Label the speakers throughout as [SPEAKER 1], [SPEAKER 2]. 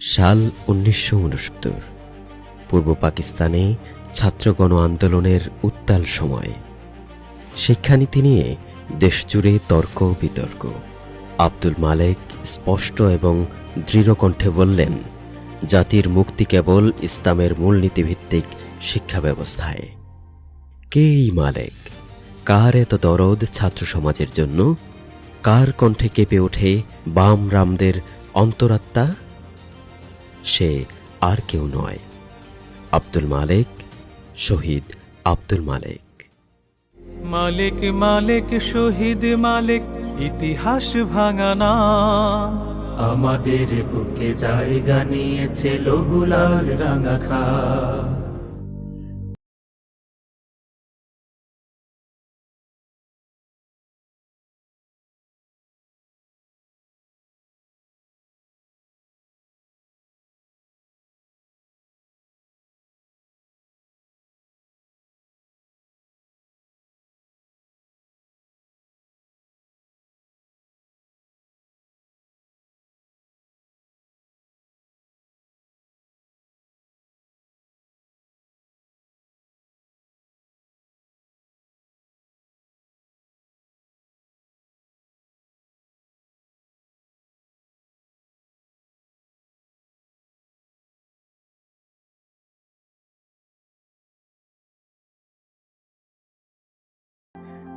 [SPEAKER 1] সাল উনিশশো উনসত্তর, পূর্ব পাকিস্তানে ছাত্র গণ আন্দোলনের উত্তাল সময়। শিক্ষানীতি নিয়ে দেশজুড়ে তর্ক বিতর্ক। আব্দুল মালেক স্পষ্ট এবং দৃঢ় কণ্ঠে বললেন, জাতির মুক্তি কেবল ইসলামের মূলনীতিভিত্তিক শিক্ষা ব্যবস্থায়। কে এই মালেক? কার এত দরদ ছাত্র সমাজের জন্য? কার কণ্ঠে কেঁপে ওঠে বাম রামদের অন্তরাত্মা? সে আর কেউ নয়। আব্দুল মালিক শহীদ আব্দুল মালিক।
[SPEAKER 2] মালিক মালিক শহীদ মালিক ইতিহাস ভাঙানা
[SPEAKER 3] আমাদের বুকে জায়গা নিয়েছে লহুলাল রাঙা খা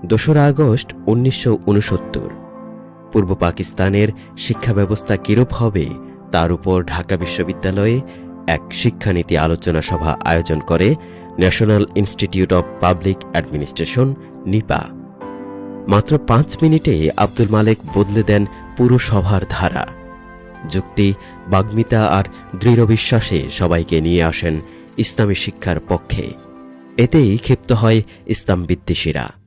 [SPEAKER 1] দোসরা আগস্ট উনিশশো উনসত্তর। পূর্ব পাকিস্তানের শিক্ষা ব্যবস্থা কিরূপ হবে, তার উপর ঢাকা বিশ্ববিদ্যালয়ে এক শিক্ষানীতি আলোচনা সভা আয়োজন করে national institute of public administration, NIPA. মাত্র পাঁচ মিনিটে আব্দুল মালেক বদলে দেন পুরো সভার ধারা। যুক্তি, বাগ্মিতা আর দৃঢ় বিশ্বাসে সবাইকে নিয়ে আসেন ইসলামী শিক্ষার পক্ষে। এতেই ক্ষিপ্ত হয় ইসলাম বিদ্বেষীরা।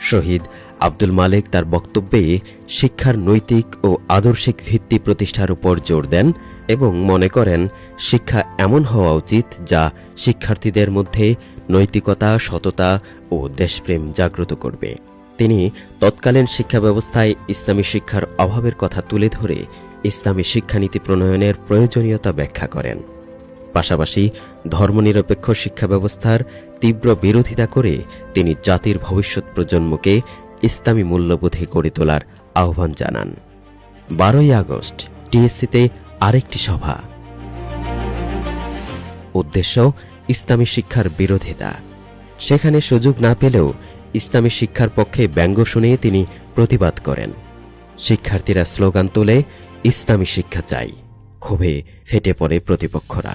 [SPEAKER 1] শহীদ আব্দুল মালেক তার বক্তব্যে শিক্ষার নৈতিক ও আদর্শিক ভিত্তি প্রতিষ্ঠার উপর জোর দেন এবং মনে করেন, শিক্ষা এমন হওয়া উচিত যা শিক্ষার্থীদের মধ্যে নৈতিকতা, সততা ও দেশপ্রেম জাগ্রত করবে। তিনি তৎকালীন শিক্ষা ব্যবস্থায় ইসলামী শিক্ষার অভাবের কথা তুলে ধরে ইসলামী শিক্ষানীতি প্রণয়নের প্রয়োজনীয়তা ব্যাখ্যা করেন। পাশাপাশি ধর্মনিরপেক্ষ শিক্ষা ব্যবস্থার তীব্র বিরোধিতা করে তিনি জাতির ভবিষ্যৎ প্রজন্মকে ইসলামী মূল্যবোধে গড়ে তোলার আহ্বান জানান। বারোই আগস্ট, টিএসসিতে আরেকটি সভা। উদ্দেশ্য ইসলামী শিক্ষার বিরোধিতা। সেখানে সুযোগ না পেলেও ইসলামী শিক্ষার পক্ষে ব্যঙ্গ শুনে তিনি প্রতিবাদ করেন। শিক্ষার্থীরা স্লোগান তুলে, ইসলামী শিক্ষা চাই। ক্ষোভে ফেটে পড়ে প্রতিপক্ষরা।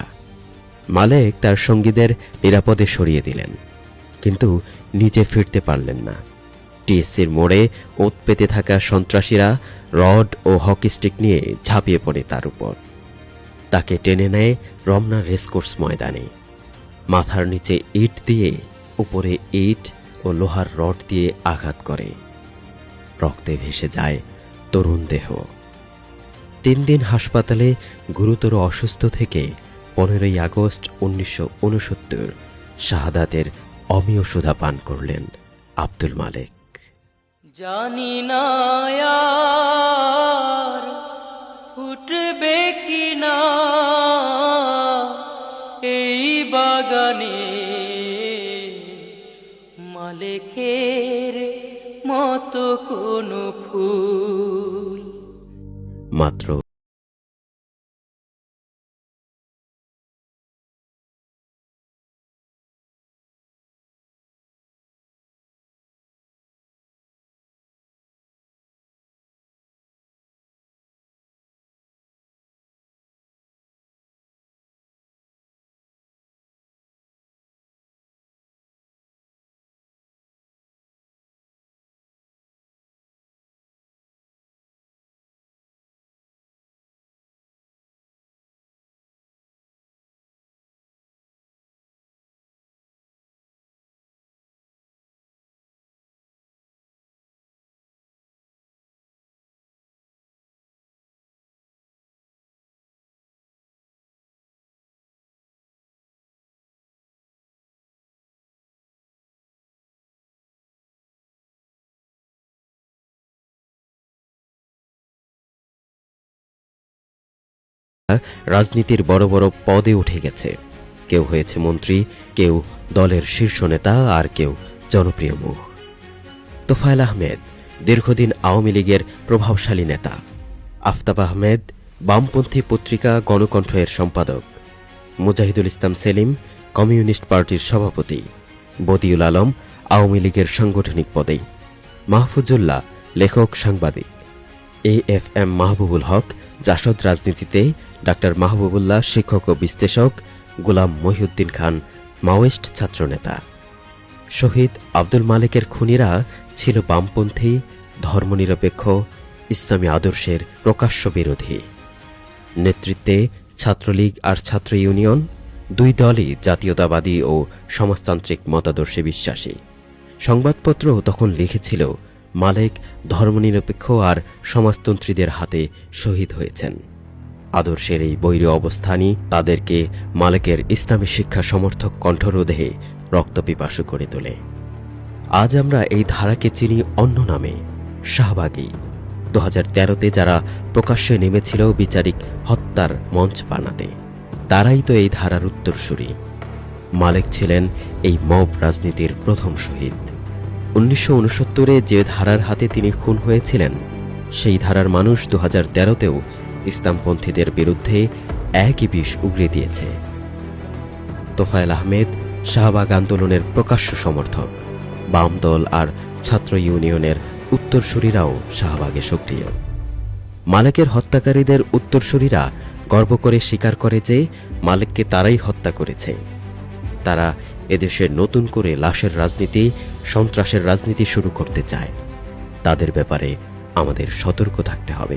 [SPEAKER 1] মালেক তার সঙ্গীদের নিরাপদে সরিয়ে দিলেন, কিন্তু নিজে ফিরতে পারলেন না। টিএসসির মোড়ে ওত পেতে থাকা সন্ত্রাসীরা রড ও হকি স্টিক নিয়ে ঝাঁপিয়ে পড়ে তার উপর। তাকে টেনে নেয় রমনা রেসকোর্স ময়দানে। মাথার নিচে ইট দিয়ে উপরে ইট ও লোহার রড দিয়ে আঘাত করে। রক্তে ভেসে যায় তরুণ দেহ। তিন দিন হাসপাতালে গুরুতর অসুস্থ থেকে পনেরোই আগস্ট উনিশশো উনসত্তর শাহাদাতের অমীয় সুধা পান করলেন আব্দুল মালেক।
[SPEAKER 4] জানি না ফুটবে কি এই বাগানে মালিকের মতো কোনো ফুল।
[SPEAKER 1] মাত্র রাজনীতির বড় বড় পদে উঠে গেছে। কেউ হয়েছে মন্ত্রী, কেউ দলের শীর্ষ নেতা, আর কেউ জনপ্রিয় মুখ। তোফায়েল আহমেদ, দীর্ঘদিন আওয়ামী লীগের প্রভাবশালী নেতা। আফতাব আহমেদ, বামপন্থী পত্রিকা গণকণ্ঠ এর সম্পাদক। মুজাহিদুল ইসলাম সেলিম, কমিউনিস্ট পার্টির সভাপতি। বদিউল আলম, আওয়ামী লীগের সাংগঠনিক পদে। মাহফুজুল্লাহ, লেখক, সাংবাদিক। A F M Mahbubul Haq, JASAD রাজনীতিতে ডাক্তার মাহবুবুল্লাহ শিক্ষক ও বিশ্লেষক গোলাম মহিউদ্দিন খান, মাওয়েস্ট ছাত্রনেতা। শহীদ আব্দুল মালিকের খুনিরা ছিল বামপন্থী, ধর্মনিরপেক্ষ, ইসলামী আদর্শের প্রকাশ্য বিরোধী। নেতৃত্বে ছাত্রলীগ আর ছাত্র ইউনিয়ন, দুই দলই জাতীয়তাবাদী ও সমাজতান্ত্রিক মতাদর্শে বিশ্বাসী। সংবাদপত্র তখন লিখেছিল মালেক ধর্মনিরপেক্ষ আর সমাজতন্ত্রীদের হাতে শহীদ হয়েছেন। আদর্শের এই বৈরী অবস্থানই তাদেরকে মালেকের ইসলামী শিক্ষা সমর্থক কণ্ঠরোধে রক্তপিপাসু করে তোলে। আজ আমরা এই ধারাকে চিনি অন্য নামে, শাহবাগী। দু হাজার তেরোতে যারা প্রকাশ্যে নেমেছিল বিচারিক হত্যার মঞ্চ বানাতে, তারাই তো এই ধারার উত্তরসূরি। মালেক ছিলেন এই মব রাজনীতির প্রথম শহীদ। উনিশশো উনসত্তরে যে ধারার হাতে তিনি খুন হয়েছিলেন, সেই ধারার মানুষ দু হাজার তেরোতেও ইসলামপন্থীদের বিরুদ্ধে একই বিষ উগড়ে দিয়েছে। তোফায়েল আহমেদ, শাহবাগ আন্দোলনের প্রকাশ্য সমর্থক বাম দল আর ছাত্র ইউনিয়নের উত্তরসূরিরাও শাহবাগে সক্রিয়। মালেকের হত্যাকারীদের উত্তরসূরিরা গর্ব করে স্বীকার করে যে মালেককে তারাই হত্যা করেছে। তারা এদেশে নতুন করে লাশের রাজনীতি, সন্ত্রাসের রাজনীতি শুরু করতে চায়। তাদের ব্যাপারে আমাদের সতর্ক থাকতে হবে।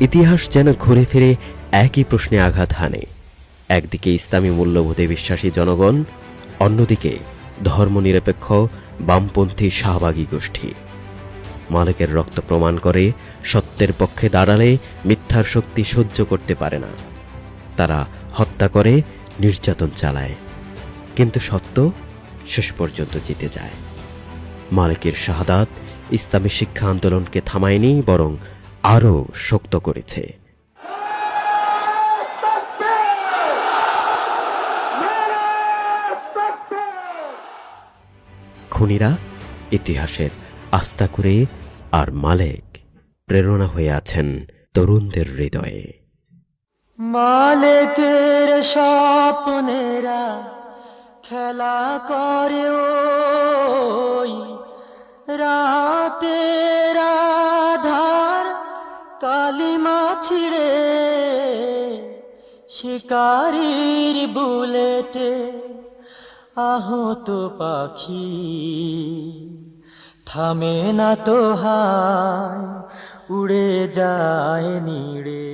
[SPEAKER 1] ইতিহাস যেন ঘুরে ফিরে, একই প্রশ্নে আঘাত হানে। একদিকে ইসলামী মূল্যবোধে বিশ্বাসী জনগণ, অন্যদিকে ধর্মনিরপেক্ষ, বামপন্থী শাহবাগী গোষ্ঠী। মালিকের রক্ত প্রমাণ করে, সত্যের পক্ষে দাঁড়ালে মিথ্যার শক্তি সহ্য করতে পারে না। তারা হত্যা করে, নির্যাতন চালায়। কিন্তু সত্য শেষ পর্যন্ত জিতে যায়। মালিকের শাহাদাত ইসলামী শিক্ষা আন্দোলনকে থামায়নি, বরং আরও শক্ত করেছে। খুনিরা ইতিহাসের আস্থা করে আর মালেক প্রেরণা হয়ে আছেন তরুণদের হৃদয়ে।
[SPEAKER 4] মালিকের স্বপ্নেরা খেলা করে ওই রাতের আধার কালিমা ছিড়ে শিকারির বুলেটে আহত পাখি। থামে না তো হায়, উড়ে যায় নিড়ে।